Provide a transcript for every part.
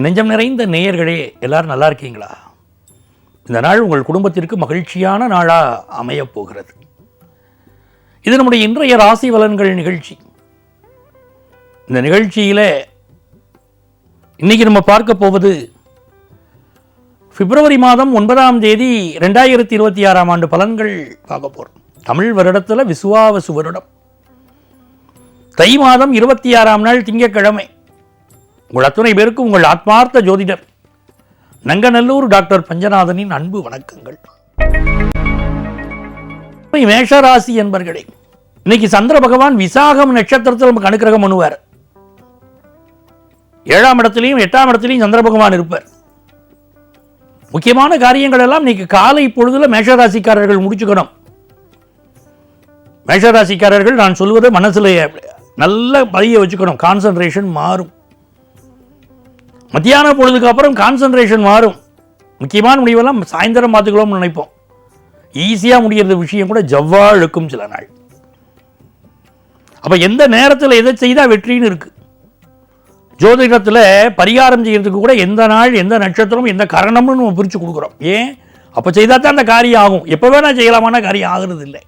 என் நெஞ்சம் நிறைந்த நேயர்களே எல்லாரும் நல்லா இருக்கீங்களா? இந்த நாள் உங்கள் குடும்பத்திற்கு மகிழ்ச்சியான நாளாக அமையப் போகிறது. இது நம்முடைய இன்றைய ராசி பலன்கள் நிகழ்ச்சி. இந்த நிகழ்ச்சியில் இன்னைக்கு நம்ம பார்க்க போவது பிப்ரவரி மாதம் ஒன்பதாம் தேதி ரெண்டாயிரத்தி இருபத்தி ஆறாம் ஆண்டு பலன்கள் பார்க்க போகிறோம் தமிழ் வருடத்தில் விசுவாவசு வருடம். தை மாதம் இருபத்தி ஆறாம் நாள் திங்கக்கிழமை உங்கள் அத்துணை பேருக்கு உங்கள் ஆத்மார்த்த ஜோதிடர் நங்கநல்லூர் டாக்டர் பஞ்சநாதனின் அன்பு வணக்கங்கள். மேஷராசி என்பர்களே இன்னைக்கு சந்திர பகவான் விசாகம் நட்சத்திரத்தில் நமக்கு அனுக்கிரகம் பண்ணுவார். ஏழாம் இடத்துலையும் எட்டாம் இடத்துலையும் சந்திர பகவான் இருப்பார். முக்கியமான காரியங்கள் எல்லாம் இன்னைக்கு காலை பொழுதுல மேஷராசிக்காரர்கள் முடிச்சுக்கணும். மேஷராசிக்காரர்கள் நான் சொல்வது மனசில் நல்ல பதிய வச்சுக்கணும். கான்சன்ட்ரேஷன் மாறும். மத்தியான பொழுதுக்கு அப்புறம் கான்சன்ட்ரேஷன் மாறும். முக்கியமான முடிவெல்லாம் சாயந்தரம் பார்த்துக்கலாம்னு நினைப்போம். ஈஸியாக முடிகிறது விஷயம் கூட ஜவ்வா இழுக்கும் சில நாள். அப்போ எந்த நேரத்தில் எதை செய்தால் வெற்றின்னு இருக்குது ஜோதிடத்தில் பரிகாரம் செய்கிறதுக்கு கூட எந்த நாள் எந்த நட்சத்திரம் எந்த கரணம்னு நம்ம பிரித்து கொடுக்குறோம். ஏன்? அப்போ செய்தால் தான் அந்த காரியம் ஆகும். எப்போ வேணால் செய்யலாமான காரியம் ஆகிறது இல்லை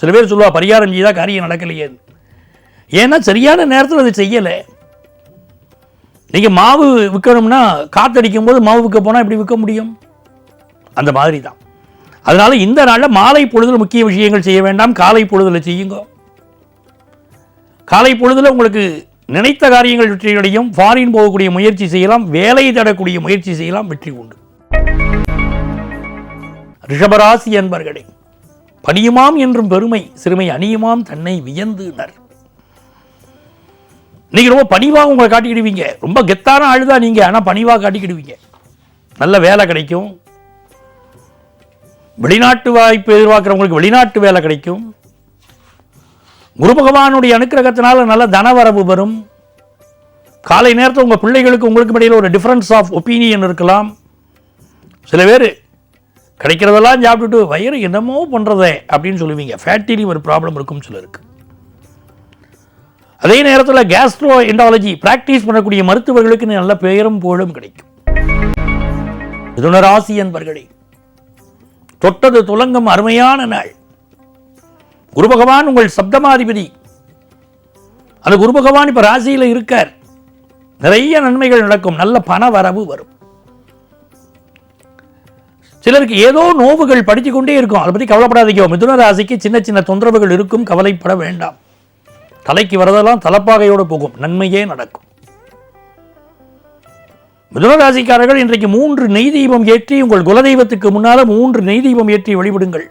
சில பேர் சொல்லுவா பரிகாரம் செய்தால் காரியம் நடக்கலையே ஏன்னா சரியான நேரத்தில் அதை செய்யலை. நீங்கள் மாவு விற்கணும்னா காத்தடிக்கும் போது மாவு விற்க போனால் எப்படி விற்க முடியும்? அந்த மாதிரி தான் அதனால் இந்த நாளில் மாலை பொழுதில் முக்கிய விஷயங்கள் செய்ய வேண்டாம். காலை பொழுதில் செய்யுங்க. காலை பொழுதில் உங்களுக்கு நினைத்த காரியங்கள் வெற்றியடையும் ஃபாரின் போகக்கூடிய முயற்சி செய்யலாம். வேலை தடக்கூடிய முயற்சி செய்யலாம். வெற்றி உண்டு. ரிஷபராசி என்பர்களே பணியுமாம் என்றும் பெருமை சிறுமை அணியுமாம். தன்னை வியந்துனர் இன்னைக்கு ரொம்ப பணிவாக உங்களை காட்டிக்கிடுவீங்க. ரொம்ப கெத்தான ஆள் தான் ஆனால் பணிவாக காட்டிக்கிடுவீங்க. நல்ல வேலை கிடைக்கும். வெளிநாட்டு வாய்ப்பு எதிர்பார்க்குறவங்களுக்கு வெளிநாட்டு வேலை கிடைக்கும். குரு பகவானுடைய அனுக்கிரகத்தினால நல்ல தனவரவு வரும். காலை நேரத்தில் உங்கள் பிள்ளைகளுக்கு உங்களுக்கு இடையில் ஒரு டிஃப்ரென்ஸ் ஆஃப் ஒப்பீனியன் இருக்கலாம். சில பேர் கிடைக்கிறதெல்லாம் சாப்பிட்டுட்டு வயிறு என்னமோ பண்ணுறதே அப்படின்னு சொல்லுவீங்க. ஃபேட்டிலையும் ஒரு ப்ராப்ளம் இருக்கும் சிலருக்கு. அதே நேரத்தில் கேஸ்ட்ரோ எண்டாலஜி பிராக்டிஸ் பண்ணக்கூடிய மருத்துவர்களுக்கு நல்ல பெயரும் புகழும் கிடைக்கும். மிதுனராசி என்பர்களே தொட்டது துலங்கும் அருமையான நாள். குரு பகவான் உங்கள் சப்தமாதிபதி. அந்த குரு பகவான் இப்ப ராசியில இருக்கார். நிறைய நன்மைகள் நடக்கும். நல்ல பண வரவு வரும். சிலருக்கு ஏதோ நோவுகள் படித்து கொண்டே இருக்கும். அதை பற்றி கவலைப்படாதீங்க. மிதுன ராசிக்கு சின்ன சின்ன தொந்தரவுகள் இருக்கும். கவலைப்பட வேண்டாம். தலைக்கு வரதெல்லாம் தலப்பாகையோடு போகும். நன்மையே நடக்கும். மிதுனராசிக்காரர்கள் இன்றைக்கு மூன்று நெய் தீபம் ஏற்றி உங்கள் குலதெய்வத்துக்கு முன்னால் மூன்று நெய் தீபம் ஏற்றி வழிபடுங்கள்.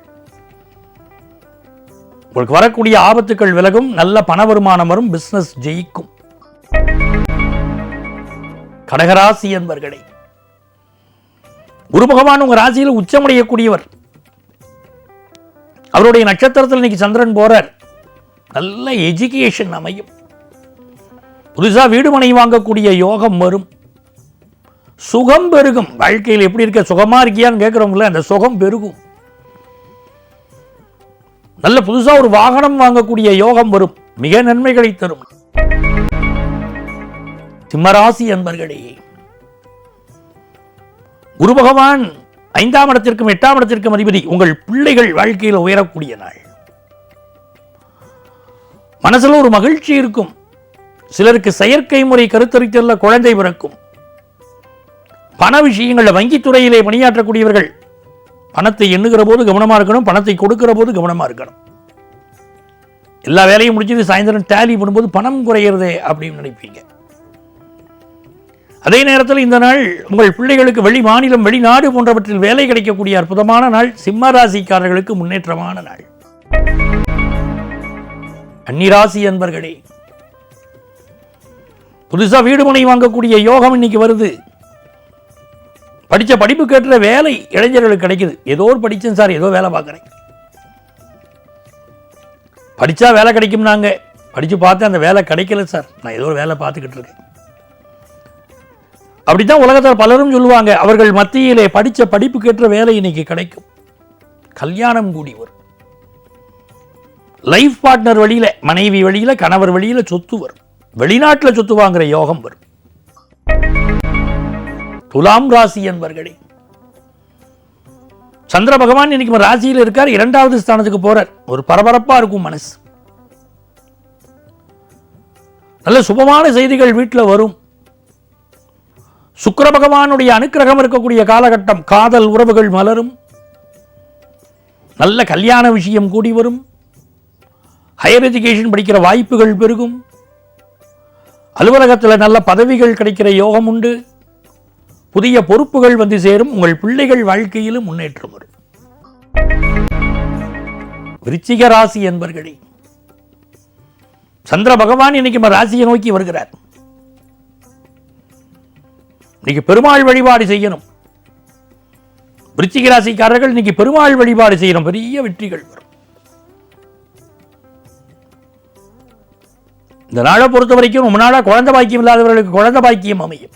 உங்களுக்கு வரக்கூடிய ஆபத்துக்கள் விலகும் நல்ல பண வருமானம் வரும் பிஸ்னஸ் ஜெயிக்கும். கடகராசி என்பர்களே குரு பகவான் உங்க ராசியில் உச்சமடையக்கூடியவர். அவருடைய நட்சத்திரத்தில் இன்னைக்கு சந்திரன் போறார். நல்ல எஜுகேஷன் அமையும். புதுசா வீடு மனை வாங்கக்கூடிய யோகம் வரும். சுகம் பெருகும். வாழ்க்கையில் எப்படி இருக்க? சுகமா இருக்கியான்னு கேட்குறவங்கள அந்த சுகம் பெருகும். நல்ல புதுசா ஒரு வாகனம் வாங்கக்கூடிய யோகம் வரும். மிக நன்மைகளை தரும். சிம்மராசி அன்பர்களே குரு பகவான் ஐந்தாம் இடத்திற்கும் எட்டாம் இடத்திற்கும் அதிபதி. உங்கள் பிள்ளைகள் வாழ்க்கையில் உயரக்கூடிய நாள். மனசில் ஒரு மகிழ்ச்சி இருக்கும். சிலருக்கு செயற்கை முறை கருத்தரித்தல்ல குழந்தை பிறக்கும். பண விஷயங்களில் வங்கித்துறையிலே பணியாற்றக்கூடியவர்கள் பணத்தை எண்ணுகிற போது கவனமா இருக்கணும் பணத்தை கொடுக்கிற போது கவனமா இருக்கணும். எல்லா வேலையும் முடிச்சது சாயந்தரம் டேலி பண்ணும்போது பணம் குறையிறதே அப்படின்னு நினைப்பீங்க. அதே நேரத்தில் இந்த நாள் உங்கள் பிள்ளைகளுக்கு வெளி மாநிலம் வெளிநாடு போன்றவற்றில் வேலை கிடைக்கக்கூடிய அற்புதமான நாள். சிம்ம ராசிக்காரர்களுக்கு முன்னேற்றமான நாள். கன்னிராசி என்பர்களே புதுசா வீடு முனை வாங்கக்கூடிய யோகம் இன்னைக்கு வருது. படிச்ச படிப்பு கேட்டுற வேலை இளைஞர்களுக்கு கிடைக்குது. ஏதோ ஒரு படிச்சேன் சார் ஏதோ வேலை பார்க்குறேன். படிச்சா வேலை கிடைக்கும் நாங்கள் படிச்சு பார்த்து அந்த வேலை கிடைக்கல சார். நான் ஏதோ ஒரு வேலை பார்த்துக்கிட்டு இருக்கேன். அப்படித்தான் உலகத்தில் பலரும் சொல்லுவாங்க அவர்கள் மத்தியிலே படிச்ச படிப்பு கேட்டுற வேலை இன்னைக்கு கிடைக்கும். கல்யாணம் கூடி வரும் லைஃப் பார்ட்னர் வழியில மனைவி வழியில கணவர் வழியில சொத்து வரும். வெளிநாட்டில் சொத்து வாங்குற யோகம் வரும். துலாம் ராசி என்பர்களே சந்திர பகவான் இன்னைக்கு ராசியில் இருக்கார் இரண்டாவது ஸ்தானத்துக்கு போறார். ஒரு பரபரப்பா இருக்கும் மனசு. நல்ல சுபமான செய்திகள் வீட்டில் வரும். சுக்கர பகவானுடைய அனுக்கிரகம் இருக்கக்கூடிய காலகட்டம் காதல் உறவுகள் மலரும். நல்ல கல்யாண விஷயம் கூடி வரும். ஹையர் எஜுகேஷன் படிக்கிற வாய்ப்புகள் பெருகும். அலுவலகத்தில் நல்ல பதவிகள் கிடைக்கிற யோகம் உண்டு. புதிய பொறுப்புகள் வந்து சேரும். உங்கள் பிள்ளைகள் வாழ்க்கையிலும் முன்னேற்றம் வரும். விருச்சிக ராசி என்பர்களே சந்திர பகவான் இன்னைக்கு ராசியை நோக்கி வருகிறார். இன்னைக்கு பெருமாள் வழிபாடு செய்யணும். விருச்சிக ராசிக்காரர்கள் இன்னைக்கு பெருமாள் வழிபாடு செய்யணும். பெரிய வெற்றிகள் வரும். இந்த நாளை பொறுத்த வரைக்கும் ரொம்ப நாளாக குழந்தை பாக்கியம் இல்லாதவர்களுக்கு குழந்தை பாக்கியம் அமையும்.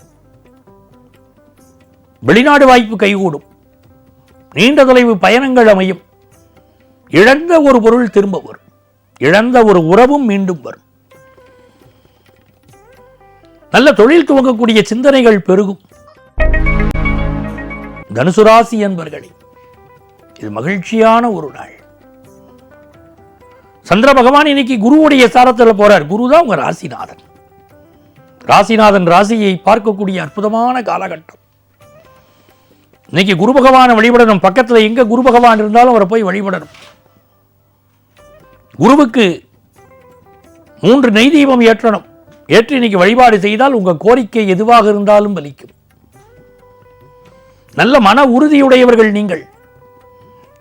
வெளிநாடு வாய்ப்பு கைகூடும். நீண்ட தொலைவு பயணங்கள் அமையும். இழந்த ஒரு பொருள் திரும்ப வரும். இழந்த ஒரு உறவும் மீண்டும் வரும். நல்ல தொழில் துவங்கக்கூடிய சிந்தனைகள் பெருகும். தனுசுராசி என்பர்களே இது மகிழ்ச்சியான ஒரு நாள். சந்திர பகவான் இன்னைக்கு குருவுடைய சாரத்தில் போறார். குரு தான் உங்க ராசிநாதன். ராசிநாதன் ராசியை பார்க்கக்கூடிய அற்புதமான காலகட்டம். இன்னைக்கு குரு பகவானை வழிபடணும். பக்கத்தில் எங்க குரு பகவான் இருந்தாலும் அவரை போய் வழிபடணும். குருவுக்கு மூன்று நெய் தீபம் ஏற்றணும். ஏற்றி இன்னைக்கு வழிபாடு செய்தால் உங்கள் கோரிக்கை எதுவாக இருந்தாலும் பலிக்கும் நல்ல மன உறுதியுடையவர்கள் நீங்கள்.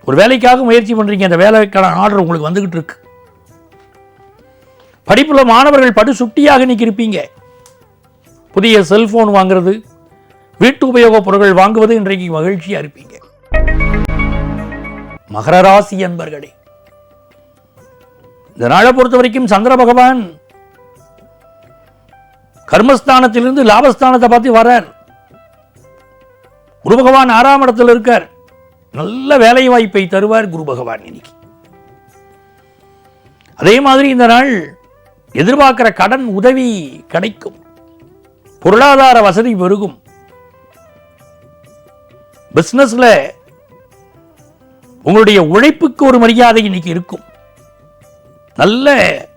ஒரு வேலைக்காக முயற்சி பண்ணுறீங்க அந்த வேலைக்கான ஆர்டர் உங்களுக்கு வந்துக்கிட்டு இருக்கு. படிப்புள்ள மாணவர்கள் படு சுட்டியாக இன்னைக்கு இருப்பீங்க புதிய செல்போன் வாங்குறது வீட்டு உபயோகப் பொருட்கள் வாங்குவது இன்றைக்கு மகிழ்ச்சியா இருப்பீங்க. மகர ராசி அன்பர்களே இந்த நாளை பொறுத்த வரைக்கும் சந்திர பகவான் கர்மஸ்தானத்திலிருந்து லாபஸ்தானத்தை பார்த்து வர்றார். குரு பகவான் ஆறாம் இடத்தில் இருக்கார். நல்ல வேலை வாய்ப்பை தருவார் குரு பகவான் இன்னைக்கு. அதே மாதிரி இந்த நாள் எதிர்பார்க்கிற கடன் உதவி கிடைக்கும். பொருளாதார வசதி பெருகும். பிசினஸ்ல உங்களுடைய உழைப்புக்கு ஒரு மரியாதை இன்னைக்கு இருக்கும். நல்ல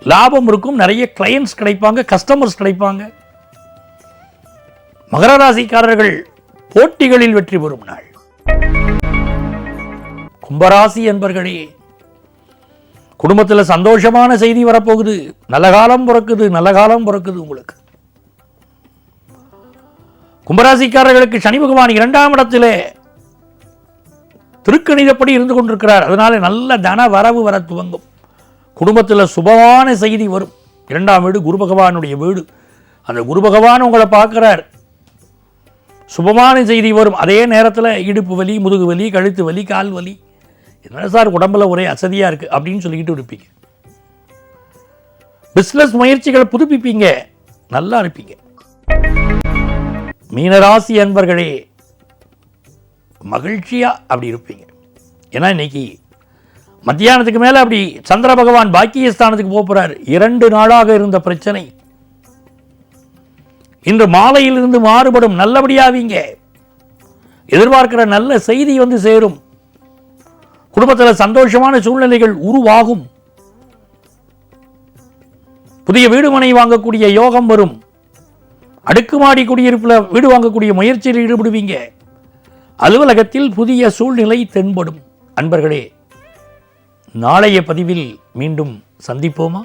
லாபம் இருக்கும். நிறைய கிளையன்ஸ் கிடைப்பாங்க கஸ்டமர்ஸ் கிடைப்பாங்க. மகர ராசிக்காரர்கள் போட்டிகளில் வெற்றி பெறும் நாள். கும்பராசி என்பர்களே குடும்பத்தில் சந்தோஷமான செய்தி வரப்போகுது. நல்ல காலம் பிறக்குது நல்ல காலம் பிறக்குது உங்களுக்கு. கும்பராசிக்காரர்களுக்கு சனி பகவான் இரண்டாம் இடத்திலே திருக்கணிதப்படி இருந்து கொண்டிருக்கிறார். அதனால நல்ல தன வரவு வர துவங்கும். குடும்பத்தில் சுபமான செய்தி வரும். இரண்டாம் வீடு குரு பகவானுடைய வீடு. அந்த குரு பகவான் உங்களை பார்க்குறார். சுபமான செய்தி வரும். அதே நேரத்தில் இடுப்பு வலி முதுகு வலி கழுத்து வலி கால் வலி. என்ன சார் உடம்புல ஒரே அசதியாக இருக்குது அப்படின்னு சொல்லிக்கிட்டு இருப்பீங்க. பிஸ்னஸ் முயற்சிகளை புதுப்பிப்பீங்க. நல்லா இருப்பீங்க. மீனராசி அன்பர்களே மகிழ்ச்சியாக அப்படி இருப்பீங்க. ஏன்னா இன்னைக்கு மத்தியானத்துக்கு மேலே அப்படி சந்திர பகவான் பாக்கியஸ்தானத்துக்கு போக போறார். இரண்டு நாளாக இருந்த பிரச்சனை. இன்று மாலையிலிருந்து மாறுபடும் நல்லபடியாவீங்க. எதிர்பார்க்கிற நல்ல செய்தி வந்து சேரும். குடும்பத்தில் சந்தோஷமான சூழ்நிலைகள் உருவாகும். புதிய வீடு மனை வாங்கக்கூடிய யோகம் வரும். அடுக்குமாடி குடியிருப்பில் வீடு வாங்கக்கூடிய முயற்சியில் ஈடுபடுவீங்க. அலுவலகத்தில் புதிய சூழ்நிலை தென்படும். அன்பர்களே நாளைய பதிவில் மீண்டும் சந்திப்போமா?